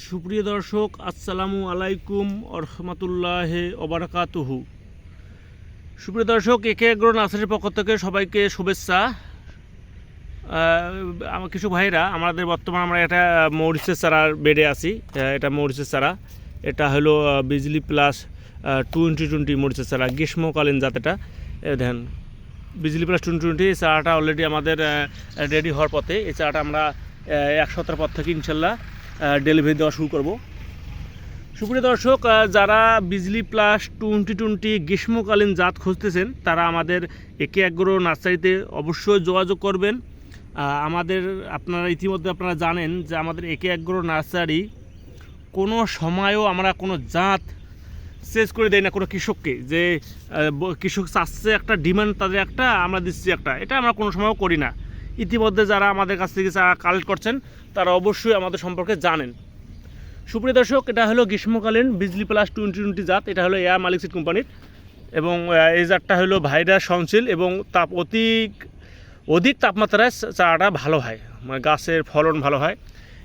সুপ্রিয় দর্শক, আসসালামু আলাইকুম রহমতুল্লাহ ওবরাকাতুহু। সুপ্রিয় দর্শক, একে এগ্রো নার্সারির পক্ষ থেকে সবাইকে শুভেচ্ছা। আমার কিছু ভাইরা, আমাদের বর্তমানে আমরা একটা মরিচের চারার বেডে আছি। এটা মরিচের চারা। এটা হলো বিজলি প্লাস টোয়েন্টি টোয়েন্টি মরিচের চারা, গ্রীষ্মকালীন জাতেটা। এ দেখেন, বিজলি প্লাস টোয়েন্টি টোয়েন্টি, এই চারাটা অলরেডি আমাদের রেডি হওয়ার পথে। এই চারাটা আমরা এক সপ্তাহ পর থেকে ইনশাল্লাহ ডেলিভারি দেওয়া শুরু করব। সুপ্রিয় দর্শক যারা বিজলি প্লাস টোয়েন্টি টোয়েন্টি গ্রীষ্মকালীন জাত খুঁজতেছেন, তারা আমাদের একে এগ্রো নার্সারিতে অবশ্যই যোগাযোগ করবেন। আমাদের, আপনারা ইতিমধ্যে আপনারা জানেন যে আমাদের একে এগ্রো নার্সারি কোনো সময়ও আমরা কোনো জাত চেঞ্জ করে দেয় না কোনো কৃষককে, যে কৃষক চাচ্ছে একটা, ডিমান্ড তাদের একটা, আমরা দিচ্ছি একটা। এটা আমরা কোনো সময়ও করি না। ইতিমধ্যে যারা আমাদের কাছ থেকে যারা কালেক্ট করছেন, তারা অবশ্যই আমাদের সম্পর্কে জানেন। সুপ্রিয় দর্শক, এটা হলো গ্রীষ্মকালীন বিজলি প্লাস টোয়েন্টি টোয়েন্টি জাত। এটা হলো এয়ার মালিক সিড কোম্পানির এবং এই জাতটা হলো ভাইরাস সহনশীল এবং তাপ অধিক অধিক তাপমাত্রায় চারাটা ভালো হয়। মানে গাছের ফলন ভালো হয়।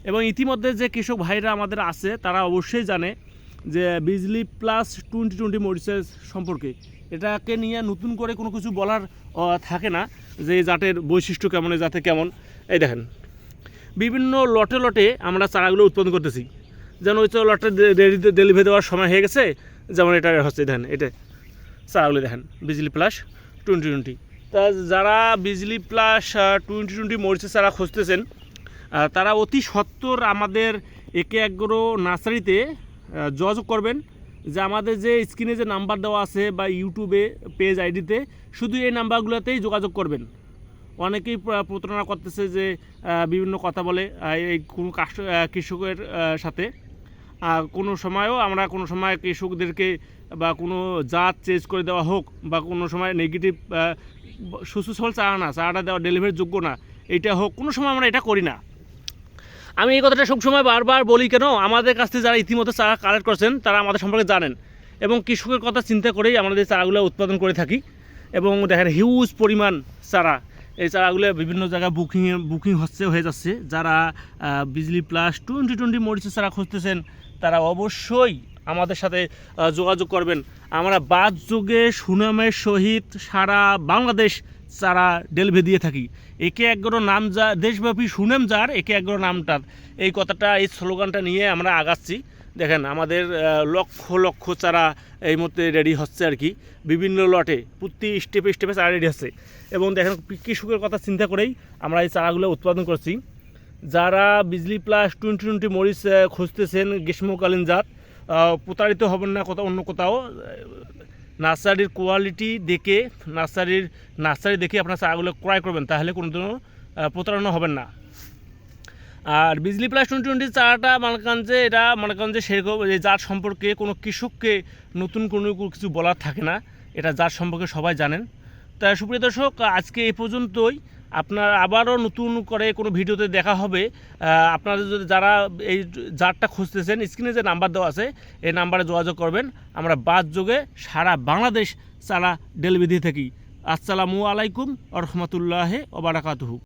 এবং ইতিমধ্যে যে কৃষক ভাইরা আমাদের আছে, তারা অবশ্যই জানে যে বিজলি প্লাস টোয়েন্টি টোয়েন্টি মরিচের সম্পর্কে। এটাকে নিয়ে নতুন করে কোনো কিছু বলার থাকে না যে জাতের বৈশিষ্ট্য কেমন জাতে কেমন। এই দেখেন, বিভিন্ন লটে লটে আমরা চারাগুলো উৎপাদন করতেছি। যেন ওই তো লটে ডেলিভারি দেওয়ার সময় হয়ে গেছে, যেমন এটা হচ্ছে, দেখেন, এটা চারাগুলো দেখেন, বিজলি প্লাস টোয়েন্টি টোয়েন্টি তা যারা বিজলি প্লাস টোয়েন্টি টোয়েন্টি মরিচের চারা খুঁজতেছেন তারা অতি সত্বর আমাদের একে একগ্রো নার্সারিতে যোগাযোগ করবেন। যে আমাদের যে স্ক্রিনে যে নাম্বার দেওয়া আছে বা ইউটিউবে পেজ আইডিতে, শুধু এই নাম্বারগুলোতেই যোগাযোগ করবেন। অনেকেই প্রতারণা করতেছে যে বিভিন্ন কথা বলে এই কোনো কৃষকের সাথে। কোনো সময়ও আমরা কোনো সময় কৃষকদেরকে বা কোনো জাত চেঞ্জ করে দেওয়া হোক বা কোনো সময় নেগেটিভ সুসুসল চারা না, চারাটা দেওয়া ডেলিভারির যোগ্য না এটা হোক, কোনো সময় আমরা এটা করি না। আমি এই কথাটা সবসময় বারবার বলি কেন? আমাদের কাছ থেকে যারা ইতিমধ্যে চারা কালেক্ট করছেন, তারা আমাদের সম্পর্কে জানেন। এবং কৃষকের কথা চিন্তা করেই আমাদের চারাগুলো উৎপাদন করে থাকি। এবং দেখেন হিউজ পরিমাণ চারা। এই চারাগুলো বিভিন্ন জায়গায় বুকিং বুকিং হচ্ছে, হয়ে যাচ্ছে। যারা বিজলি প্লাস টোয়েন্টি টোয়েন্টি মরিচের চারা খুঁজতেছেন, তারা অবশ্যই আমাদের সাথে যোগাযোগ করবেন। আমরা বাদ যুগে সুনামের সহিত সারা বাংলাদেশ চারা ডেলিভারি দিয়ে থাকি। একে একগ্রো নাম যা, দেশব্যাপী সুনাম যার, একে একগ্রো নামটার এই কথাটা, এই স্লোগানটা নিয়ে আমরা আগাচ্ছি। দেখেন, আমাদের লক্ষ লক্ষ চারা এই মধ্যে রেডি হচ্ছে আর কি। বিভিন্ন লটে, প্রতি স্টেপে স্টেপে চারা রেডি হচ্ছে। এবং দেখেন, কৃষকের কথা চিন্তা করেই আমরা এই চারাগুলো উৎপাদন করছি। যারা বিজলি প্লাস টোয়েন্টি টোয়েন্টি মরিচ খুঁজতেছেন, গ্রীষ্মকালীন জাত প্রতারিত হবেন না কোথাও, অন্য কোথাও নার্সারির কোয়ালিটি দেখে, নার্সারির, নার্সারি দেখে আপনার চারাগুলো ক্রয় করবেন, তাহলে কোনো দিনও প্রতারণা হবেন না। আর বিজলি প্লাস টোয়েন্টি টোয়েন্টি চারাটা মানকাঞ্জে এটা মনে করেন যে সেরকম, এই জাত সম্পর্কে কোনো কৃষককে নতুন কোনো কিছু বলার থাকে না, এটা জাত সম্পর্কে সবাই জানেন। তাই সুপ্রিয় দর্শক, আজকে এই পর্যন্তই। আপনার আবারও নতুন করে কোনো ভিডিওতে দেখা হবে। আপনারা যদি যারা এই জারটা খুঁজতেছেন, স্ক্রিনে যে নাম্বার দেওয়া আছে, এই নাম্বারে যোগাযোগ করবেন। আমরা বাদ যোগে সারা বাংলাদেশ, সারা ডেলিভারি থাকি আসসালামু আলাইকুম রহমতুল্লাহ ওবারাকাতুহু